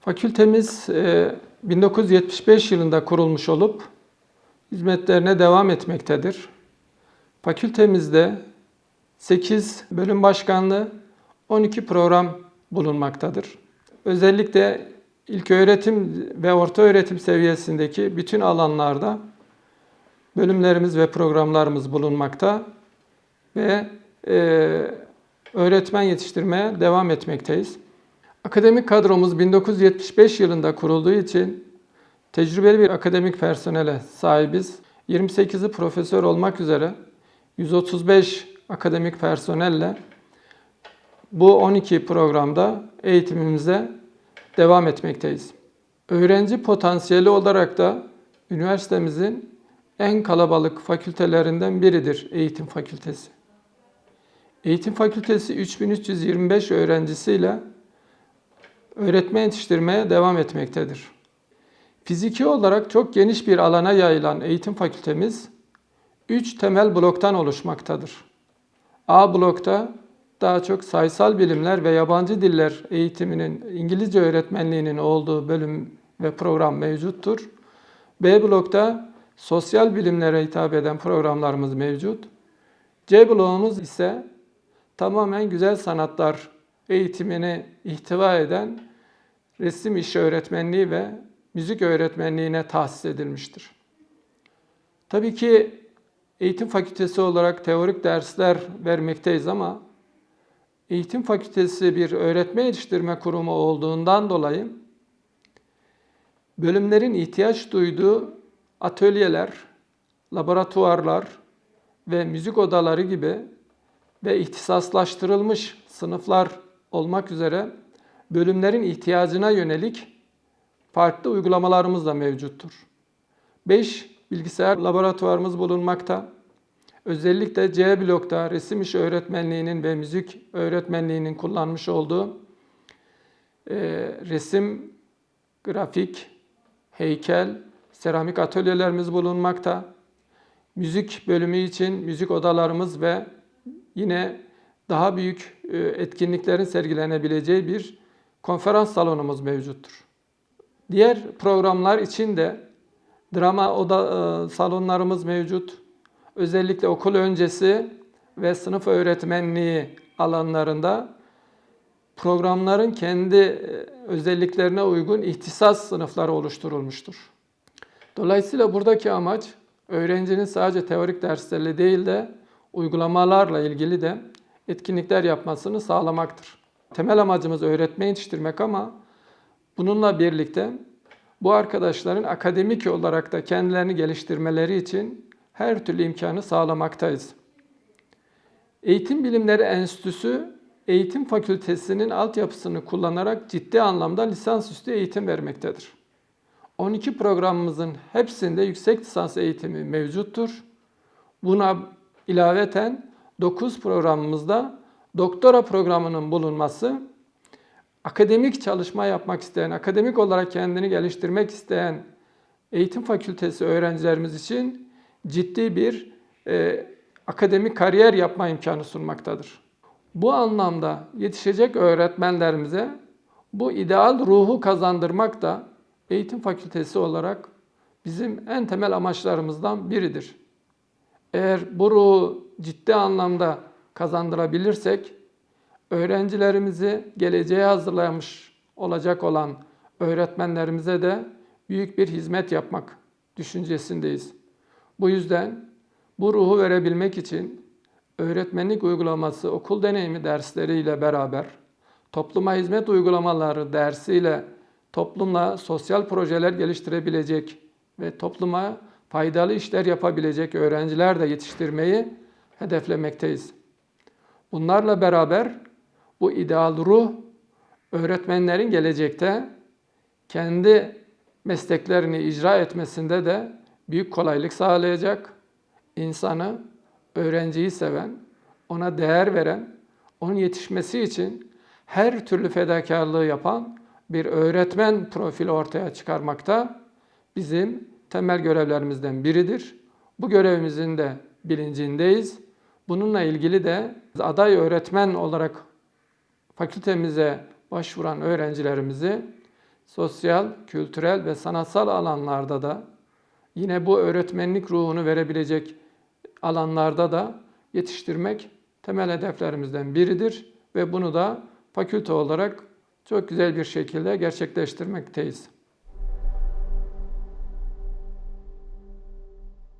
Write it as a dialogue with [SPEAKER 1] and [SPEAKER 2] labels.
[SPEAKER 1] Fakültemiz e, 1975 yılında kurulmuş olup hizmetlerine devam etmektedir. Fakültemizde 8 bölüm başkanlığı, 12 program bulunmaktadır. Özellikle ilköğretim ve orta öğretim seviyesindeki bütün alanlarda bölümlerimiz ve programlarımız bulunmakta ve e, öğretmen yetiştirmeye devam etmekteyiz. Akademik kadromuz 1975 yılında kurulduğu için tecrübeli bir akademik personele sahibiz. 28'i profesör olmak üzere 135 akademik personelle bu 12 programda eğitimimize devam etmekteyiz. Öğrenci potansiyeli olarak da üniversitemizin en kalabalık fakültelerinden biridir eğitim fakültesi. Eğitim fakültesi 3325 öğrencisiyle öğretmen yetiştirmeye devam etmektedir. Fiziki olarak çok geniş bir alana yayılan eğitim fakültemiz 3 temel bloktan oluşmaktadır. A blokta daha çok sayısal bilimler ve yabancı diller eğitiminin İngilizce öğretmenliğinin olduğu bölüm ve program mevcuttur. B blokta sosyal bilimlere hitap eden programlarımız mevcut. C bloğumuz ise tamamen güzel sanatlar eğitimini ihtiva eden resim işi öğretmenliği ve müzik öğretmenliğine tahsis edilmiştir. Tabii ki eğitim fakültesi olarak teorik dersler vermekteyiz ama eğitim fakültesi bir öğretmen yetiştirme kurumu olduğundan dolayı bölümlerin ihtiyaç duyduğu atölyeler, laboratuvarlar ve müzik odaları gibi ve ihtisaslaştırılmış sınıflar olmak üzere bölümlerin ihtiyacına yönelik farklı uygulamalarımız da mevcuttur. 5 bilgisayar laboratuvarımız bulunmakta. Özellikle C blokta resim işi öğretmenliğinin ve müzik öğretmenliğinin kullanmış olduğu e, resim, grafik, heykel, seramik atölyelerimiz bulunmakta. Müzik bölümü için müzik odalarımız ve yine daha büyük e, etkinliklerin sergilenebileceği bir konferans salonumuz mevcuttur. Diğer programlar için de drama oda e, salonlarımız mevcut. Özellikle okul öncesi ve sınıf öğretmenliği alanlarında programların kendi e, özelliklerine uygun ihtisas sınıfları oluşturulmuştur. Dolayısıyla buradaki amaç öğrencinin sadece teorik derslerle değil de uygulamalarla ilgili de etkinlikler yapmasını sağlamaktır. Temel amacımız öğretmen yetiştirmek ama bununla birlikte bu arkadaşların akademik olarak da kendilerini geliştirmeleri için her türlü imkanı sağlamaktayız. Eğitim Bilimleri Enstitüsü eğitim fakültesinin altyapısını kullanarak ciddi anlamda lisansüstü eğitim vermektedir. 12 programımızın hepsinde yüksek lisans eğitimi mevcuttur. Buna ilaveten 9 programımızda doktora programının bulunması akademik çalışma yapmak isteyen, akademik olarak kendini geliştirmek isteyen eğitim fakültesi öğrencilerimiz için ciddi bir e, akademik kariyer yapma imkanı sunmaktadır. Bu anlamda yetişecek öğretmenlerimize bu ideal ruhu kazandırmak da eğitim fakültesi olarak bizim en temel amaçlarımızdan biridir. Eğer bu ruhu ciddi anlamda kazandırabilirsek, öğrencilerimizi geleceğe hazırlamış olacak olan öğretmenlerimize de büyük bir hizmet yapmak düşüncesindeyiz. Bu yüzden bu ruhu verebilmek için öğretmenlik uygulaması okul deneyimi dersleriyle beraber topluma hizmet uygulamaları dersiyle toplumla sosyal projeler geliştirebilecek ve topluma faydalı işler yapabilecek öğrenciler de yetiştirmeyi hedeflemekteyiz. Bunlarla beraber bu ideal ruh öğretmenlerin gelecekte kendi mesleklerini icra etmesinde de büyük kolaylık sağlayacak. İnsanı, öğrenciyi seven, ona değer veren, onun yetişmesi için her türlü fedakarlığı yapan bir öğretmen profili ortaya çıkarmakta bizim temel görevlerimizden biridir. Bu görevimizin de bilincindeyiz. Bununla ilgili de aday öğretmen olarak fakültemize başvuran öğrencilerimizi sosyal, kültürel ve sanatsal alanlarda da yine bu öğretmenlik ruhunu verebilecek alanlarda da yetiştirmek temel hedeflerimizden biridir ve bunu da fakülte olarak çok güzel bir şekilde gerçekleştirmekteyiz.